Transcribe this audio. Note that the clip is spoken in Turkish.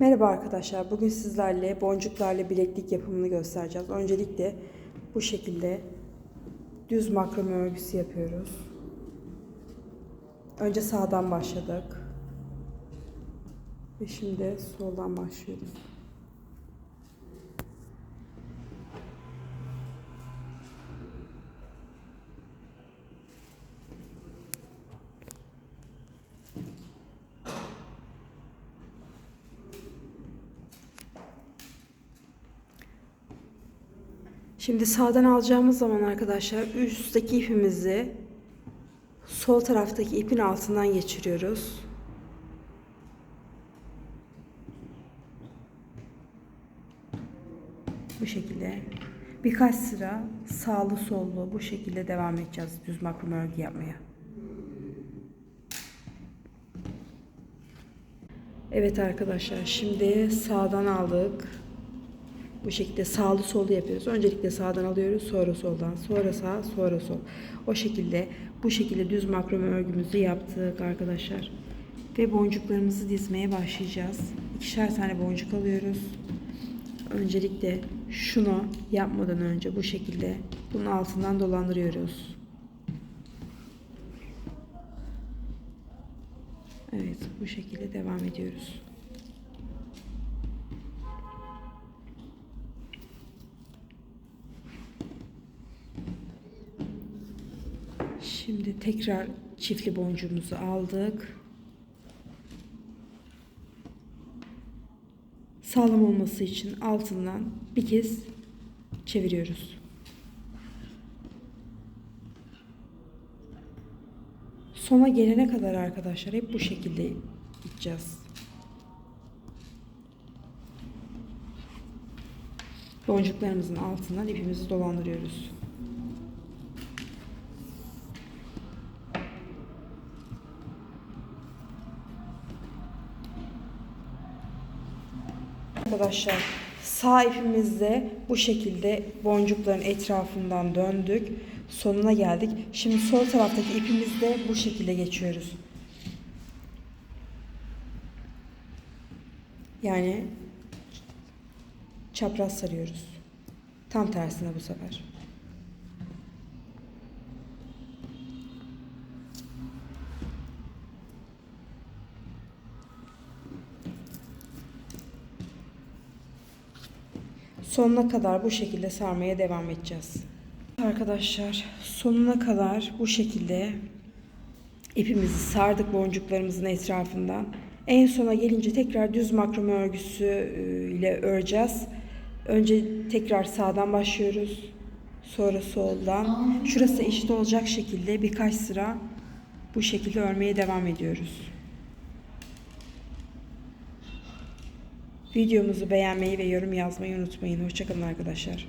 Merhaba arkadaşlar. Bugün sizlerle boncuklarla bileklik yapımını göstereceğiz. Öncelikle bu şekilde düz makrame örgüsü yapıyoruz. Önce sağdan başladık. Ve şimdi soldan başlıyoruz. Şimdi sağdan alacağımız zaman arkadaşlar üstteki ipimizi sol taraftaki ipin altından geçiriyoruz. Bu şekilde birkaç sıra sağlı sollu bu şekilde devam edeceğiz düz makrame örgü yapmaya. Evet arkadaşlar şimdi sağdan aldık. Bu şekilde sağlı sollu yapıyoruz. Öncelikle sağdan alıyoruz, sonra soldan, sonra sağ, sonra sol. O şekilde bu şekilde düz makrame örgümüzü yaptık arkadaşlar. Ve boncuklarımızı dizmeye başlayacağız. İkişer tane boncuk alıyoruz. Öncelikle şunu yapmadan önce bu şekilde bunun altından dolandırıyoruz. Evet, bu şekilde devam ediyoruz. Şimdi tekrar çiftli boncuğumuzu aldık. Sağlam olması için altından bir kez çeviriyoruz. Sona gelene kadar arkadaşlar hep bu şekilde gideceğiz. Boncuklarımızın altından ipimizi dolandırıyoruz. Arkadaşlar sağ ipimizde bu şekilde boncukların etrafından döndük. Sonuna geldik. Şimdi sol taraftaki ipimizde bu şekilde geçiyoruz. Yani çapraz sarıyoruz. Tam tersine bu sefer. Sonuna kadar bu şekilde sarmaya devam edeceğiz. Arkadaşlar sonuna kadar bu şekilde ipimizi sardık boncuklarımızın etrafından. En sona gelince tekrar düz makrame örgüsü e, ile öreceğiz. Önce tekrar sağdan başlıyoruz. Sonra soldan. Şurası eşit olacak şekilde birkaç sıra bu şekilde örmeye devam ediyoruz. Videomuzu beğenmeyi ve yorum yazmayı unutmayın. Hoşçakalın arkadaşlar.